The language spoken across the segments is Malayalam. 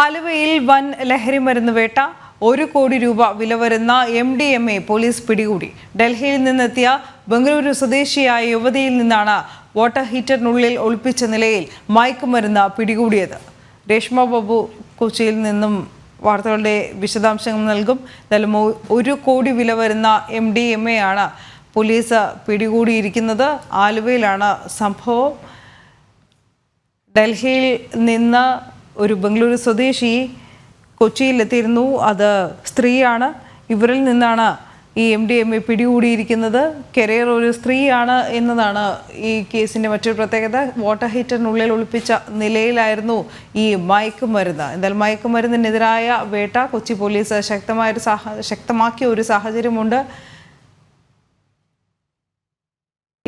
ആലുവയിൽ വൻ ലഹരി മരുന്ന് വേട്ട ഒരു കോടി രൂപ വില വരുന്ന M D M A police പിടികൂടി. ഡൽഹിയിൽ നിന്നെത്തിയ ബംഗളൂരു സ്വദേശിയായ യുവതിയിൽ നിന്നാണ് വാട്ടർ ഹീറ്ററിനുള്ളിൽ ഒളിപ്പിച്ച നിലയിൽ മയക്ക് മയക്കുമരുന്ന് പിടികൂടിയത്. രേഷ്മ ബാബു കൊച്ചിയിൽ നിന്നും വാർത്തകളുടെ വിശദാംശങ്ങൾ നൽകും. എന്തായാലും ഒരു കോടി വില വരുന്ന എം ഡി എം എ ആണ് പോലീസ് പിടികൂടിയിരിക്കുന്നത്. ആലുവയിലാണ് സംഭവം. ഡൽഹിയിൽ നിന്ന് ഒരു ബംഗളൂരു സ്വദേശി കൊച്ചിയിലെത്തിയിരുന്നു. അത് സ്ത്രീയാണ്. ഇവരിൽ നിന്നാണ് ഈ എം ഡി എം എ പിടികൂടിയിരിക്കുന്നത്. കരിയർ ഒരു സ്ത്രീയാണ് എന്നതാണ് ഈ കേസിന്റെ മറ്റൊരു പ്രത്യേകത. വാട്ടർ ഹീറ്ററിനുള്ളിൽ ഒളിപ്പിച്ച നിലയിലായിരുന്നു ഈ മയക്കുമരുന്ന്. എന്തായാലും മയക്കുമരുന്നിനെതിരായ വേട്ട കൊച്ചി പോലീസ് ശക്തമായൊരു സാഹ ശക്തമാക്കിയ ഒരു സാഹചര്യമുണ്ട്.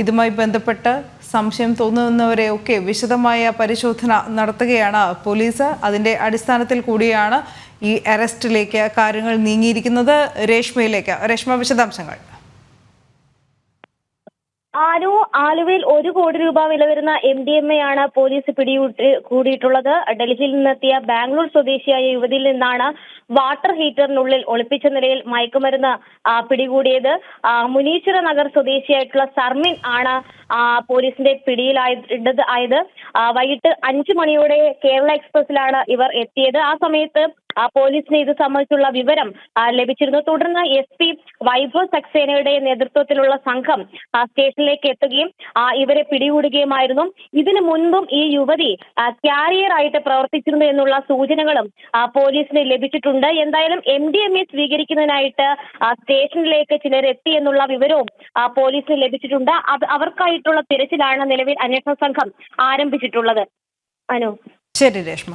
ഇതുമായി ബന്ധപ്പെട്ട് സംശയം തോന്നുന്നവരെ ഒക്കെ വിശദമായ പരിശോധന നടത്തുകയാണ് പോലീസ്. അതിന്റെ അടിസ്ഥാനത്തിൽ കൂടിയാണ് ഈ അറസ്റ്റിലേക്ക് കാര്യങ്ങൾ നീങ്ങിയിരിക്കുന്നത്. രേഷ്മയിലേക്ക്. രേഷ്മ വിശദാംശങ്ങൾ. ആലു ആലുവയിൽ ഒരു കോടി രൂപ വില വരുന്ന എം ഡി എം എ ആണ് പോലീസ് പിടികൂട്ടി കൂടിയിട്ടുള്ളത്. ഡൽഹിയിൽ നിന്നെത്തിയ ബാംഗ്ലൂർ സ്വദേശിയായ യുവതിയിൽ നിന്നാണ് വാട്ടർ ഹീറ്ററിനുള്ളിൽ ഒളിപ്പിച്ച നിലയിൽ മയക്കുമരുന്ന് പിടികൂടിയത്. മുനീശ്വര നഗർ സ്വദേശിയായിട്ടുള്ള സർമിൻ ആണ് പോലീസിന്റെ പിടിയിലായത് ആയത്. വൈകിട്ട് അഞ്ചു മണിയോടെ കേരള എക്സ്പ്രസിലാണ് ഇവർ എത്തിയത്. ആ സമയത്ത് പോലീസിന് ഇത് സംബന്ധിച്ചുള്ള വിവരം ലഭിച്ചിരുന്നു. തുടർന്ന് എസ് പി വൈഭവ് സക്സേനയുടെ നേതൃത്വത്തിലുള്ള സംഘം ആ, സ്റ്റേഷനിലേക്ക് എത്തുകയും ആ, ഇവരെ പിടികൂടുകയുമായിരുന്നു. ഇതിനു മുൻപും ഈ യുവതി ക്യാരിയർ ആയിട്ട് പ്രവർത്തിച്ചിരുന്നു എന്നുള്ള സൂചനകളും ആ, പോലീസിന് ലഭിച്ചിട്ടുണ്ട്. എന്തായാലും എം ഡി എം എ സ്വീകരിക്കുന്നതിനായിട്ട് ആ, സ്റ്റേഷനിലേക്ക് ചിലർ എത്തി എന്നുള്ള വിവരവും ആ, പോലീസിന് ലഭിച്ചിട്ടുണ്ട്. അവർക്കായിട്ടുള്ള തിരച്ചിലാണ് നിലവിൽ അന്വേഷണ സംഘം ആരംഭിച്ചിട്ടുള്ളത്. അനു. ശരി രേഷ്മ.